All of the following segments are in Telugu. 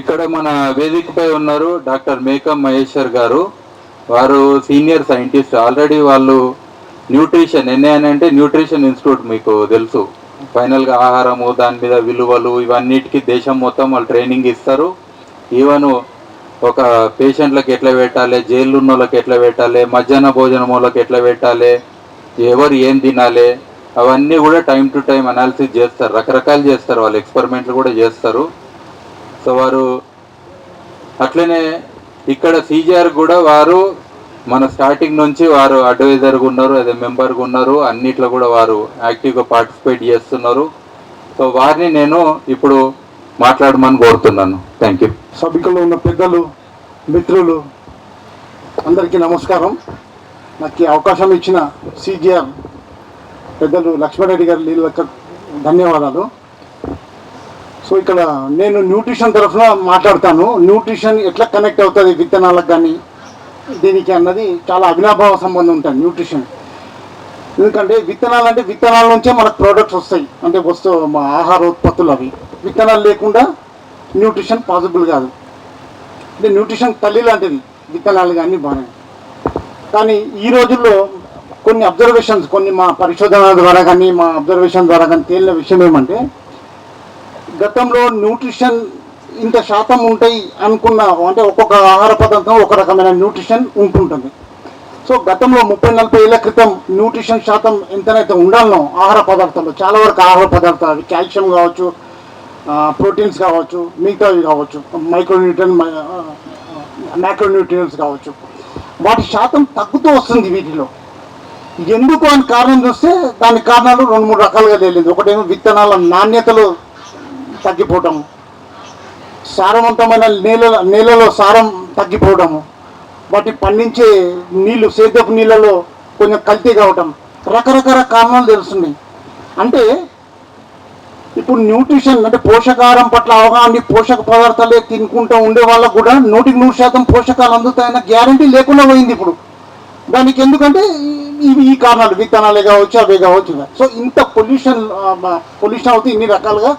ఇక్కడ మన వేదికపై ఉన్నారు డాక్టర్ మేకం మహేశ్వర్ గారు. వారు సీనియర్ సైంటిస్ట్. ఆల్రెడీ వాళ్ళు న్యూట్రిషన్ ఎన్ఏఎన్ అంటే న్యూట్రిషన్ ఇన్స్టిట్యూట్ మీకు తెలుసు. ఫైనల్గా ఆహారము దాని మీద విలువలు ఇవన్నిటికీ దేశం మొత్తం వాళ్ళు ట్రైనింగ్ ఇస్తారు. ఈవెన్ ఒక పేషెంట్లకు ఎట్లా పెట్టాలి జైలు ఉన్న వాళ్ళకి ఎట్లా పెట్టాలి మధ్యాహ్న భోజనం వాళ్ళకి ఎట్లా పెట్టాలి ఎవరు ఏం తినాలి అవన్నీ కూడా టైం టు టైం అనాలిసిస్ చేస్తారు. రకరకాలు చేస్తారు వాళ్ళు ఎక్స్పెరిమెంట్లు కూడా చేస్తారు. సో వారు అట్లనే ఇక్కడ సీజీఆర్ కూడా వారు మన స్టార్టింగ్ నుంచి వారు అడ్వైజర్గా ఉన్నారు అదే మెంబర్గా ఉన్నారు అన్నిట్లో కూడా వారు యాక్టివ్గా పార్టిసిపేట్ చేస్తున్నారు. సో వారిని నేను ఇప్పుడు మాట్లాడమని కోరుతున్నాను. థ్యాంక్ యూ సభికలో ఉన్న పెద్దలు మిత్రులు అందరికీ నమస్కారం. నాకు ఈ అవకాశం ఇచ్చిన సీజీఆర్ పెద్దలు లక్ష్మారెడ్డి గారి ధన్యవాదాలు. సో ఇక్కడ నేను న్యూట్రిషన్ తరఫున మాట్లాడతాను. న్యూట్రిషన్ ఎట్లా కనెక్ట్ అవుతుంది విత్తనాలకు కానీ దీనికి అన్నది చాలా అవినాభావ సంబంధం ఉంటుంది న్యూట్రిషన్. ఎందుకంటే విత్తనాలు అంటే విత్తనాల నుంచే మనకు ప్రోడక్ట్స్ వస్తాయి. అంటే వస్తు మా ఆహార ఉత్పత్తులు అవి. విత్తనాలు లేకుండా న్యూట్రిషన్ పాసిబుల్ కాదు. అంటే న్యూట్రిషన్ తల్లి లాంటిది. విత్తనాలు కానీ బాగా కానీ ఈ రోజుల్లో కొన్ని అబ్జర్వేషన్స్ కొన్ని మా పరిశోధన ద్వారా కానీ మా అబ్జర్వేషన్ ద్వారా కానీ తేలిన విషయం ఏమంటే గతంలో న్యూట్రిషన్ ఇంత శాతం ఉంటాయి అనుకున్న అంటే ఒక్కొక్క ఆహార పదార్థం ఒక రకమైన న్యూట్రిషన్ ఉంటుంటుంది. సో గతంలో ముప్పై నలభై ఏళ్ళ క్రితం న్యూట్రిషన్ శాతం ఎంతనైతే ఉండాలనో ఆహార పదార్థాలు చాలా వరకు ఆహార పదార్థాలు కాల్షియం కావచ్చు ప్రోటీన్స్ కావచ్చు మిగతావి కావచ్చు మైక్రోన్యూట్రియన్ మైక్రోన్యూట్రియన్స్ కావచ్చు వాటి శాతం తగ్గుతూ వస్తుంది వీటిలో. ఎందుకు అని కారణం చూస్తే దానికి కారణాలు రెండు మూడు రకాలుగా తేలింది. ఒకటేమో విత్తనాల నాణ్యతలు తగ్గిపోవటం సారవంతమైన నేల నేలలో సారం తగ్గిపోవడము వాటి పండించే నీళ్ళు సేద్యపు నీళ్ళలో కొంచెం కల్తీ కావటం రకరకాల కారణాలు తెలుస్తున్నాయి. అంటే ఇప్పుడు న్యూట్రిషన్ అంటే పోషకాహారం పట్ల అవగాహన పోషక పదార్థాలే తినుకుంటూ ఉండే వాళ్ళకు కూడా నూటికి నూరు శాతం పోషకాలు అందుతాయన్న గ్యారంటీ లేకుండా పోయింది ఇప్పుడు. దానికి ఎందుకంటే ఇవి ఈ కారణాలు విత్తనాలే కావచ్చు అవే కావచ్చు. సో ఇంత పొల్యూషన్ పొల్యూషన్ అవుతే ఇన్ని రకాలుగా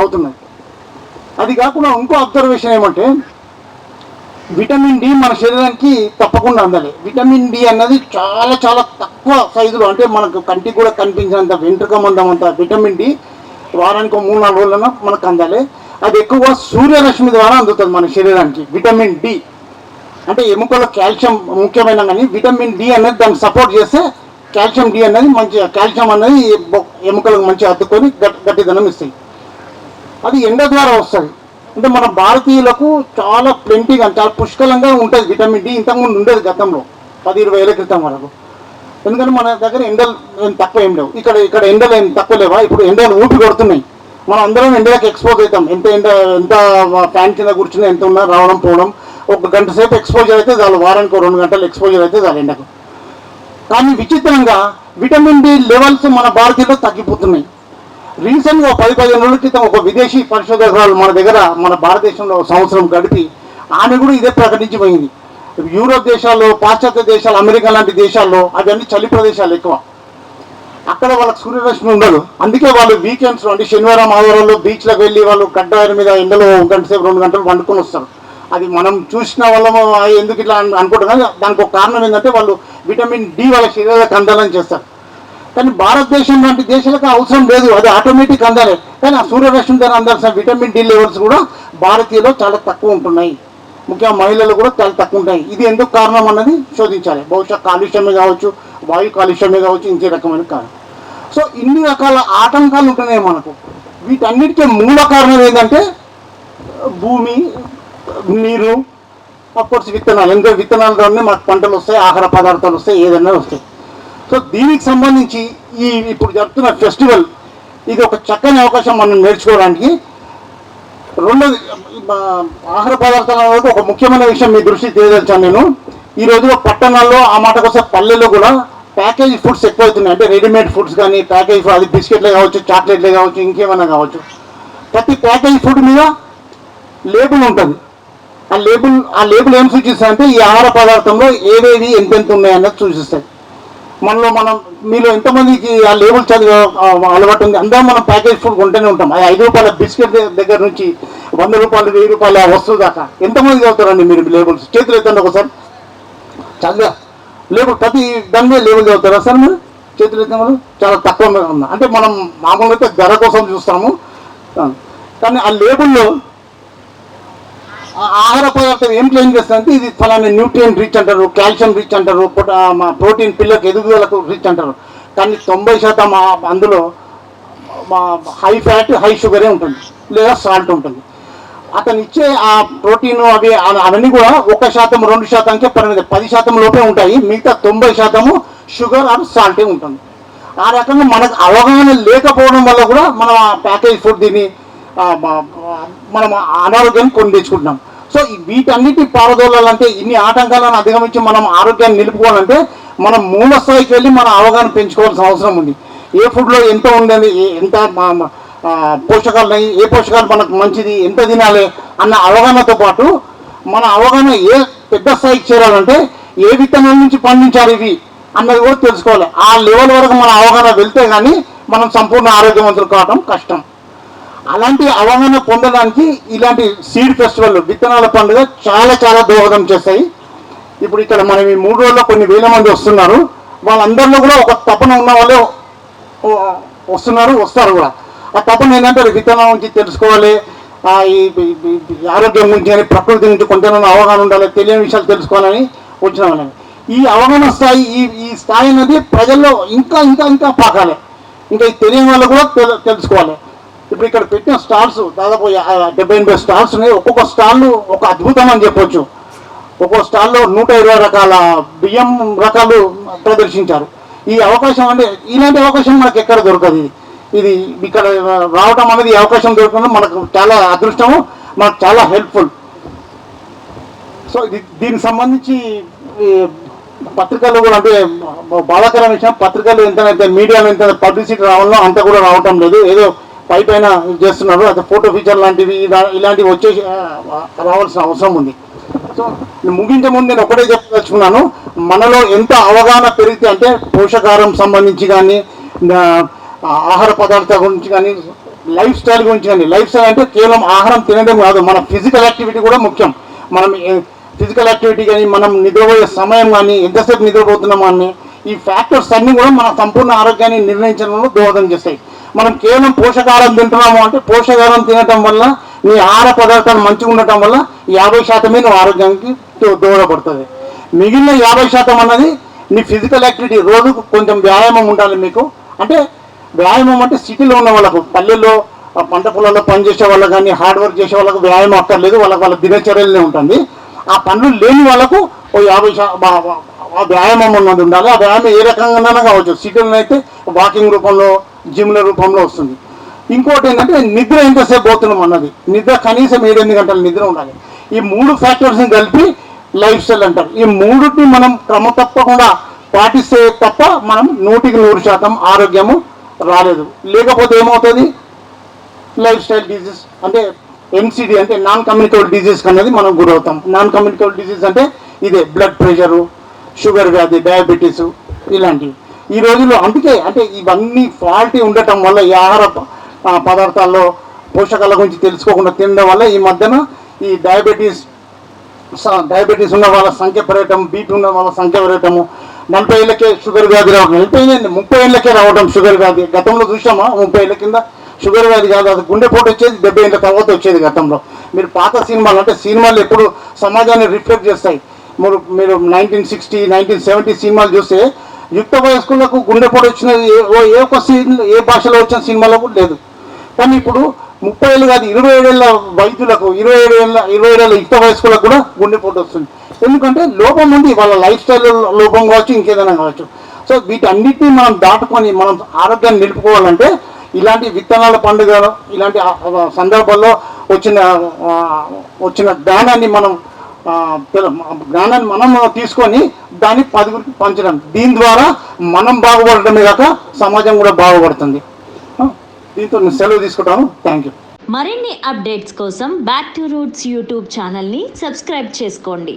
అవుతున్నాయి. అది కాకుండా ఇంకో అబ్జర్వేషన్ ఏమంటే విటమిన్ డి మన శరీరానికి తప్పకుండా అందాలి. విటమిన్ డి అన్నది చాలా చాలా తక్కువ సైజులో అంటే మనకు కంటికి కూడా కనిపించినంత వెంట్రుక మందం అంత విటమిన్ డి వారానికి మూడు నాలుగు రోజులైనా మనకు అందాలి. అది ఎక్కువగా సూర్యరశ్మి ద్వారా అందుతుంది మన శరీరానికి విటమిన్ డి అంటే ఎముకలో కాల్షియం ముఖ్యమైన కానీ విటమిన్ డి అనేది దాన్ని సపోర్ట్ చేస్తే కాల్షియం డి అనేది మంచి కాల్షియం అనేది ఎముకలకు మంచిగా అద్దుకొని గట్టి గట్టిదనం ఇస్తాయి. అది ఎండ ద్వారా వస్తుంది. అంటే మన భారతీయులకు చాలా ప్లెంటీగా చాలా పుష్కలంగా ఉంటుంది విటమిన్ డి ఇంతకుముందు ఉండేది గతంలో పది ఇరవై ఏళ్ళ క్రితం వరకు. ఎందుకంటే మన దగ్గర ఎండలు ఏం తక్కువ ఏం లేవు. ఇక్కడ ఇక్కడ ఎండలు ఏం తక్కువ లేవా? ఇప్పుడు ఎండలు ఊపి కొడుతున్నాయి. మనం అందరం ఎండలకు ఎక్స్పోజ్ అవుతాం. ఎంత ఎండ ఎంత ఫ్యాన్ కింద కూర్చుని ఎంత ఉన్నా రావడం పోవడం. ఒక గంట సేపు ఎక్స్పోజర్ అయితే చాలు. వారానికి రెండు గంటలు ఎక్స్పోజర్ అయితే చాలు ఎండకు. కానీ విచిత్రంగా విటమిన్ డి లెవెల్స్ మన భారతీయులు తగ్గిపోతున్నాయి. రీసెంట్గా గా పది పదిహేను రోజుల క్రితం ఒక విదేశీ పరిశోధకురాలు మన దగ్గర మన భారతదేశంలో ఒక సంవత్సరం గడిపి ఆమె కూడా ఇదే ప్రకటించిపోయింది. యూరోప్ దేశాల్లో పాశ్చాత్య దేశాలు అమెరికా లాంటి దేశాల్లో అవన్నీ చలి ప్రదేశాలు ఎక్కువ. అక్కడ వాళ్ళకి సూర్యరశ్మి ఉండదు. అందుకే వాళ్ళు వీకెండ్స్ అంటే శనివారం ఆదివారంలో బీచ్లకు వెళ్ళి వాళ్ళు గడ్డ మీద ఎండలో ఒక గంట సేపు రెండు గంటలు వండుకొని వస్తారు. అది మనం చూసిన వాళ్ళము ఎందుకు ఇట్లా అనుకుంటున్నాం కానీ దానికి ఒక కారణం ఏంటంటే వాళ్ళు విటమిన్ డి వాళ్ళ శరీరాలకు అందాలని చేస్తారు. కానీ భారతదేశం లాంటి దేశాలకు అవసరం లేదు. అది ఆటోమేటిక్ అందాలి కానీ ఆ సూర్యరశ్మి ద్వారా అందాల్సిన విటమిన్ డి లెవెల్స్ కూడా భారతీయులో చాలా తక్కువ ఉంటున్నాయి. ముఖ్యంగా మహిళలు కూడా చాలా తక్కువ ఉంటాయి ఇది ఎందుకు కారణం అన్నది శోధించాలి. బహుశా కాలుష్యమే కావచ్చు వాయు కాలుష్యమే కావచ్చు ఇంకే రకమైన కారణం. సో ఇన్ని రకాల ఆటంకాలు ఉంటున్నాయి మనకు. వీటన్నిటికీ మూల కారణం ఏంటంటే భూమి నీరు అఫ్కోర్స్ విత్తనాలు. ఎందుకంటే విత్తనాల ద్వారానే మనకు పంటలు వస్తాయి ఆహార పదార్థాలు వస్తాయి ఏదైనా వస్తాయి. సో దీనికి సంబంధించి ఈ ఇప్పుడు జరుగుతున్న ఫెస్టివల్ ఇది ఒక చక్కని అవకాశం మనం నేర్చుకోవడానికి. రెండోది ఆహార పదార్థాల వరకు ఒక ముఖ్యమైన విషయం మీ దృష్టి తెలియదచ్చాను నేను. ఈ రోజులో పట్టణాల్లో ఆ మాట కోసం పల్లెల్లో కూడా ప్యాకేజ్ ఫుడ్స్ ఎక్కువవుతున్నాయి అంటే రెడీమేడ్ ఫుడ్స్ కానీ ప్యాకేజ్ అది బిస్కెట్లే కావచ్చు చాక్లెట్లే కావచ్చు ఇంకేమైనా కావచ్చు. ప్రతి ప్యాకేజ్ ఫుడ్ మీద లేబుల్ ఉంటుంది. ఆ లేబుల్ ఆ లేబుల్ ఏం సూచిస్తాయి అంటే ఈ ఆహార పదార్థంలో ఏవేవి ఎంతెంత ఉన్నాయన్నది సూచిస్తాయి. మనలో మనం మీలో ఎంతమందికి ఆ లేబుల్ చదివే అలవాటు ఉంది. అందరం మనం ప్యాకేజ్ ఫుడ్ కొంటూనే ఉంటాం. ఆ ఐదు రూపాయల బిస్కెట్ దగ్గర నుంచి వంద రూపాయలు వెయ్యి రూపాయలు ఆ వస్తువు దాకా. ఎంతమంది చదువుతారండి మీరు లేబుల్స్ చేతులు ఎత్తండి ఒకసారి. చదివా. లేబుల్ ప్రతి దాని మీద లేబుల్ చదువుతారా సార్ మీరు? చేతులు ఎత్తిన చాలా తక్కువ ఉంది అంటే మనం మామూలుగా అయితే ధర కోసం చూస్తాము. కానీ ఆ లేబుల్లో ఆహార పదార్థం ఏం క్లెయిమ్ చేస్తారంటే ఇది ఫలానా న్యూట్రియన్ రిచ్ అంటారు కాల్షియం రిచ్ అంటారు మా ప్రోటీన్ పిల్లలకు ఎదుగుదలకు రిచ్ అంటారు. కానీ తొంభై శాతం అందులో మా హై ఫ్యాట్ హై షుగరే ఉంటుంది లేదా సాల్ట్ ఉంటుంది. అతను ఇచ్చే ఆ ప్రోటీన్ అవి అవన్నీ కూడా ఒక శాతం రెండు శాతంకే పరిమితం పది శాతం లోపే ఉంటాయి. మిగతా తొంభై శాతము షుగర్ ఆర్ సాల్టే ఉంటుంది. ఆ రకంగా మనకు అవగాహన లేకపోవడం వల్ల కూడా మనం ఆ ప్యాకేజ్ ఫుడ్ తిని మనం అనారోగ్యాన్ని కొని తెచ్చుకుంటున్నాం. సో వీటన్నిటి పారదోలాలంటే ఇన్ని ఆటంకాలను అధిగమించి మనం ఆరోగ్యాన్ని నిలుపుకోవాలంటే మనం మూల స్థాయికి వెళ్ళి మన అవగాహన పెంచుకోవాల్సిన అవసరం ఉంది. ఏ ఫుడ్లో ఎంత ఉండేది ఏ- ఎంత పోషకాలు ఏ పోషకాలు మనకు మంచిది ఎంత తినాలి అన్న అవగాహనతో పాటు మన అవగాహన ఏ పెద్ద స్థాయికి చేరాలంటే ఏ విత్తనాల నుంచి పండించాలి ఇవి అన్నది కూడా తెలుసుకోవాలి. ఆ లెవెల్ వరకు మన అవగాహన వెళ్తే కానీ మనం సంపూర్ణ ఆరోగ్యవంతులు కావడం కష్టం. అలాంటి అవగాహన పొందడానికి ఇలాంటి సీడ్ ఫెస్టివల్ విత్తనాల పండుగ చాలా చాలా దోహదం చేస్తాయి. ఇప్పుడు ఇక్కడ మనం ఈ మూడు రోజుల్లో కొన్ని వేల మంది వస్తున్నారు. వాళ్ళందరిలో కూడా ఒక తపన ఉన్న వాళ్ళే వస్తున్నారు వస్తారు కూడా. ఆ తపన ఏంటంటే విత్తనం గురించి తెలుసుకోవాలి. ఈ ఆరోగ్యం గురించి కానీ ప్రకృతి గురించి కొంతమంది అవగాహన ఉండాలి తెలియని విషయాలు తెలుసుకోవాలని వచ్చిన వాళ్ళని. ఈ అవగాహన స్థాయి ఈ ఈ స్థాయి అనేది ప్రజల్లో ఇంకా ఇంకా ఇంకా పాకాలి. ఇంకా తెలియని వాళ్ళు కూడా తెలు- తెలుసుకోవాలి. ఇప్పుడు ఇక్కడ పెట్టిన స్టాల్స్ దాదాపు డెబ్బై ఎనభై స్టాల్స్ ఉన్నాయి. ఒక్కొక్క స్టాల్ ఒక అద్భుతం అని చెప్పొచ్చు. ఒక్కో స్టాల్లో నూట ఇరవై రకాల బియ్యం రకాలు ప్రదర్శించారు. ఈ అవకాశం అంటే ఇలాంటి అవకాశం మనకు ఎక్కడ దొరకదు ఇది. ఇక్కడ రావడం అనేది ఈ అవకాశం దొరకడం మనకు చాలా అదృష్టము మనకు చాలా హెల్ప్ఫుల్. సో ఇది దీనికి సంబంధించి పత్రికలు కూడా అంటే బాధాకరమైన విషయం పత్రికలు ఎంత మీడియాలో ఎంత పబ్లిసిటీ రావాలో అంత కూడా రావటం లేదు. ఏదో పై పైన చేస్తున్నారు. అది ఫోటో ఫీచర్ లాంటివి ఇలా- ఇలాంటివి వచ్చేసి రావాల్సిన అవసరం ఉంది. సో ముగించే ముందు నేను ఒకటే చెప్పదలుచుకున్నాను మనలో ఎంత అవగాహన పెరిగితే అంటే పోషకాహారం సంబంధించి కానీ ఆహార పదార్థాల గురించి కానీ లైఫ్ స్టైల్ గురించి కానీ లైఫ్ స్టైల్ అంటే కేవలం ఆహారం తినడం కాదు. మన ఫిజికల్ యాక్టివిటీ కూడా ముఖ్యం. మనం ఫిజికల్ యాక్టివిటీ కానీ మనం నిద్రపోయే సమయం కానీ ఎంతసేపు నిద్రపోతున్నాం కానీ ఈ ఫ్యాక్టర్స్ అన్నీ కూడా మన సంపూర్ణ ఆరోగ్యాన్ని నిర్ణయించడంలో దోహదం చేస్తాయి. మనం కేవలం పోషకాహారం తింటున్నాము అంటే పోషకాహారం తినటం వల్ల నీ ఆహార పదార్థాలు మంచిగా ఉండటం వల్ల యాభై శాతమే నువ్వు ఆరోగ్యానికి దూరపడుతుంది దోహదపడుతుంది. మిగిలిన యాభై శాతం అన్నది నీ ఫిజికల్ యాక్టివిటీ రోజు కొంచెం వ్యాయామం ఉండాలి మీకు. అంటే వ్యాయామం అంటే సిటీలో ఉన్న వాళ్ళకు పల్లెల్లో పంట పొలాల్లో పనిచేసే వాళ్ళకి కానీ హార్డ్ వర్క్ చేసే వాళ్ళకు వ్యాయామం అక్కర్లేదు. వాళ్ళకి వాళ్ళ దినచర్యలనే ఉంటుంది. ఆ పనులు లేని వాళ్ళకు ఓ యాభై శా వ్యాయామం ఉన్నది ఉండాలి. ఆ వ్యాయామం ఏ రకంగానైనా కావచ్చు. సిటీలో అయితే వాకింగ్ రూపంలో జిమ్ల రూపంలో వస్తుంది. ఇంకోటి ఏంటంటే నిద్ర ఎంతసేపు పోతున్నాం అన్నది. నిద్ర కనీసం ఏడెనిమిది గంటల నిద్ర ఉండాలి. ఈ మూడు ఫ్యాక్టర్స్ని కలిపి లైఫ్ స్టైల్ అంటారు. ఈ మూడుని మనం క్రమ తప్పకుండా పాటిస్తే తప్ప మనం నూటికి నూరు శాతం ఆరోగ్యము రాలేదు. లేకపోతే ఏమవుతుంది? లైఫ్ స్టైల్ డిజీజ్ అంటే ఎన్సిడి అంటే నాన్ కమ్యూనికేబుల్ డిజీజ్ అనేది మనం గురవుతాం. నాన్ కమ్యూనికేబుల్ డిజీజ్ అంటే ఇదే బ్లడ్ ప్రెషరు షుగర్ వ్యాధి డయాబెటీస్ ఇలాంటివి. ఈ రోజుల్లో అందుకే అంటే ఇవన్నీ ఫాల్టీ ఉండటం వల్ల ఈ ఆహార పదార్థాల్లో పోషకాల గురించి తెలుసుకోకుండా తినడం వల్ల ఈ మధ్యన ఈ డయాబెటీస్ డయాబెటీస్ ఉన్న వాళ్ళ సంఖ్య పెరగటం బీపీ ఉన్న వాళ్ళ సంఖ్య పెరగటము నలభై ఏళ్ళకే షుగర్ వ్యాధి రావడం నలభై ముప్పై ఏళ్ళకే రావడం షుగర్ వ్యాధి. గతంలో చూసామా? ముప్పై ఏళ్ళ కింద షుగర్ వ్యాధి కాదు అది గుండెపోటు వచ్చేది డెబ్బై ఏళ్ళ తర్వాత వచ్చేది గతంలో. మీరు పాత సినిమాలు అంటే సినిమాలు ఎప్పుడు సమాజాన్ని రిఫ్లెక్ట్ చేస్తాయి. మీరు మీరు నైన్టీన్ సిక్స్టీ నైన్టీన్ సెవెంటీ సినిమాలు చూస్తే యుక్త వయస్కులకు గుండెపోటు వచ్చినది ఏ ఓ- ఏ ఒక్క సీన్ ఏ భాషలో వచ్చిన సినిమాలో కూడా లేదు. కానీ ఇప్పుడు ముప్పై ఏళ్ళు కాదు ఇరవై ఏడేళ్ళ వైద్యులకు ఇరవై ఏడు ఏళ్ళ ఇరవై ఏడేళ్ళ యుక్త వయస్కులకు కూడా గుండెపోటు వస్తుంది. ఎందుకంటే లోపం ఉంది వాళ్ళ లైఫ్ స్టైల్ లోపం కావచ్చు ఇంకేదైనా కావచ్చు. సో వీటన్నిటిని మనం దాటుకొని మనం ఆరోగ్యాన్ని నిలుపుకోవాలంటే ఇలాంటి విత్తనాల పండుగ ఇలాంటి సందర్భాల్లో వచ్చిన వచ్చిన జ్ఞానాన్ని మనం జ్ఞానాన్ని మనం తీసుకొని దాన్ని పదుగురికి పంచడం. దీని ద్వారా మనం బాగుపడటమే కాక సమాజం కూడా బాగుపడుతుంది. దీంతో నేను సెలవు తీసుకుంటాను. Thank you. మరిన్ని అప్డేట్స్ కోసం బ్యాక్ టు రూట్స్ యూట్యూబ్ ఛానల్ని సబ్స్క్రైబ్ చేసుకోండి.